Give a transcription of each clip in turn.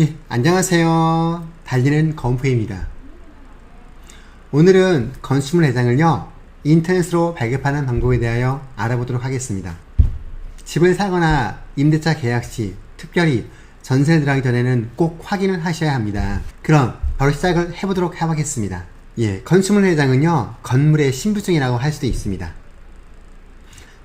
예, 안녕하세요. 달리는 건프입니다. 오늘은 건수물 대장을요, 인터넷으로 발급하는 방법에 대하여 알아보도록 하겠습니다. 집을 사거나 임대차 계약 시, 특별히 전세를 들어가기 전에는 꼭 확인을 하셔야 합니다. 그럼 바로 시작을 해보도록 해보겠습니다. 예, 건수물 회장은요, 건물의 신분증이라고 할 수도 있습니다.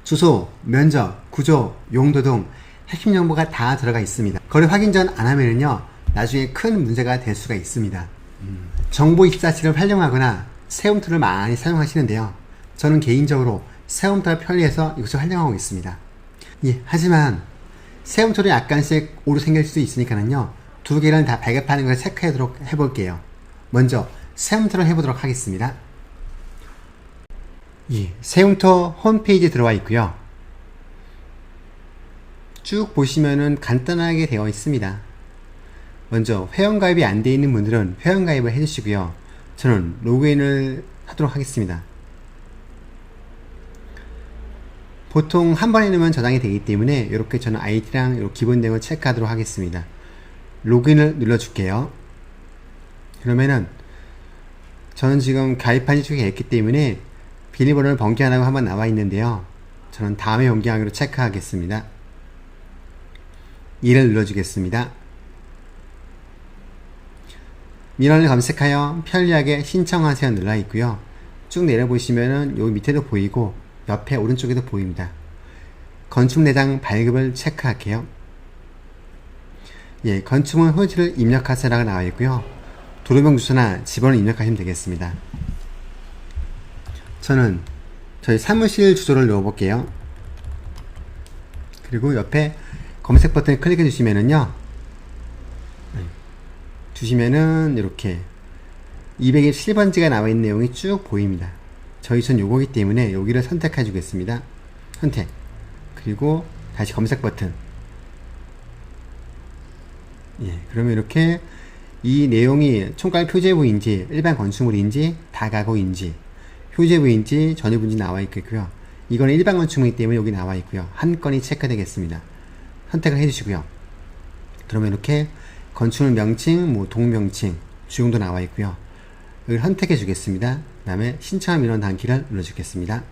주소, 면적, 구조, 용도 등 핵심 정보가 다 들어가 있습니다. 거래 확인 전 안 하면은요, 나중에 큰 문제가 될 수가 있습니다. 음, 정보 입사실을 활용하거나 세움툴을 많이 사용하시는데요. 저는 개인적으로 세움툴 편리해서 이것을 활용하고 있습니다. 예, 하지만 세움툴이 약간씩 오류 생길 수도 있으니까는요, 두 개를 다 발급하는 걸 체크하도록 해볼게요. 먼저 세움툴을 해보도록 하겠습니다. 예, 세움터 홈페이지에 들어와 있고요. 쭉 보시면은 간단하게 되어 있습니다. 먼저 회원가입이 안 되어 있는 분들은 회원가입을 해주시고요. 저는 로그인을 하도록 하겠습니다. 보통 한 번에 넣으면 저장이 되기 때문에 이렇게 저는 아이디랑 기본 내용을 체크하도록 하겠습니다. 로그인을 눌러줄게요. 그러면은 저는 지금 가입한 지 쪽이 있기 때문에 비밀번호를 변경하라고 한번 나와 있는데요. 저는 다음에 변경하기로 체크하겠습니다. 2를 눌러주겠습니다. 민원을 검색하여 편리하게 신청하세요 눌러 있고요. 쭉 내려보시면은 여기 밑에도 보이고 옆에 오른쪽에도 보입니다. 건축 내장 발급을 체크할게요. 예, 건축물 호지를 입력하세요라고 나와 있고요. 도로명 주소나 집원을 입력하시면 되겠습니다. 저는 저희 사무실 주소를 넣어볼게요. 그리고 옆에 검색 버튼을 클릭해 주시면은요. 네. 주시면은 이렇게 227번지가 나와 있는 내용이 쭉 보입니다. 저희 전 요거기 때문에 여기를 선택해 주겠습니다. 선택. 그리고 다시 검색 버튼. 예, 그러면 이렇게 이 내용이 총괄 표제부인지 일반 건축물인지 다가구인지 표제부인지 전유부인지 나와 있겠고요. 이거는 일반 건축물이기 때문에 여기 나와 있고요. 한 건이 체크되겠습니다. 선택을 해주시고요. 그러면 이렇게 건축물 명칭, 뭐 동명칭, 주용도 나와 있고요. 여기를 선택해 주겠습니다. 그 다음에 신청한 민원 단기를 눌러주겠습니다.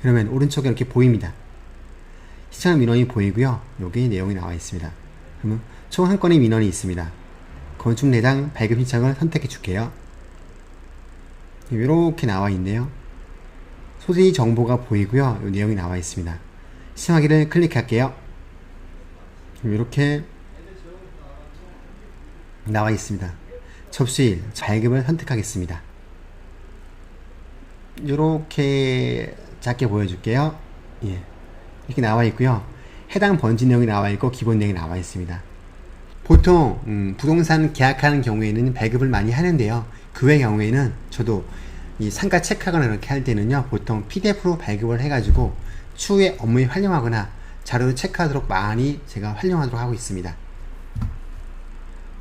그러면 오른쪽에 이렇게 보입니다. 신청한 민원이 보이고요. 여기 내용이 나와 있습니다. 그러면 총 한 건의 민원이 있습니다. 건축 내장 발급 신청을 선택해 줄게요. 이렇게 나와 있네요. 소지 정보가 보이고요. 이 내용이 나와 있습니다. 신청하기를 클릭할게요. 이렇게 나와 있습니다. 접수일 발급을 선택하겠습니다. 이렇게 작게 보여줄게요. 예. 이렇게 나와 있고요. 해당 번지 내용이 나와 있고 기본 내용이 나와 있습니다. 보통 음, 부동산 계약하는 경우에는 발급을 많이 하는데요. 그 외 경우에는 저도 이 상가 체크하거나 이렇게 할 때는요. 보통 PDF로 발급을 해가지고 추후에 업무에 활용하거나 자료를 체크하도록 많이 제가 활용하도록 하고 있습니다.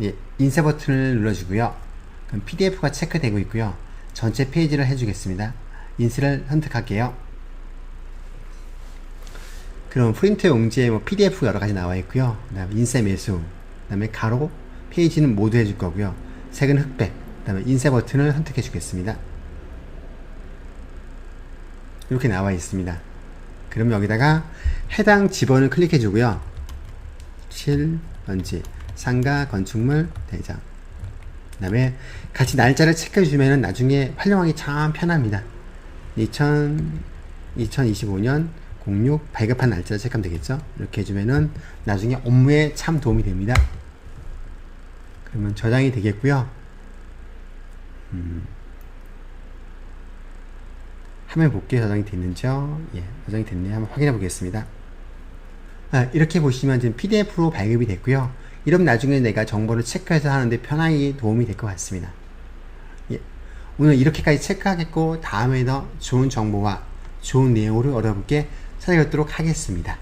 예, 인쇄 버튼을 눌러주고요. 그럼 PDF가 체크되고 있고요. 전체 페이지를 해주겠습니다. 인쇄를 선택할게요. 그럼 프린트 용지에 뭐 PDF 여러 가지 나와 있고요. 그다음에 인쇄 매수, 그다음에 가로, 페이지는 모두 해줄 거고요. 색은 흑백, 그다음에 인쇄 버튼을 선택해 주겠습니다. 이렇게 나와 있습니다. 그럼 여기다가 해당 지번을 클릭해 주고요. 실번지 상가 건축물 대장 그 다음에 같이 날짜를 체크해 주시면 나중에 활용하기 참 편합니다. 2000, 2025년 06 발급한 날짜를 체크하면 되겠죠. 이렇게 해주면은 나중에 업무에 참 도움이 됩니다. 그러면 저장이 되겠고요. 음. 화면 볼게요. 저장이 됐는지요? 예, 저장이 됐네요. 한번 확인해 보겠습니다. 아, 이렇게 보시면 지금 PDF로 발급이 됐고요. 이러면 나중에 내가 정보를 체크해서 하는데 편하게 도움이 될 것 같습니다. 예, 오늘 이렇게까지 체크하겠고 다음에 더 좋은 정보와 좋은 내용으로 여러분께 찾아뵙도록 하겠습니다.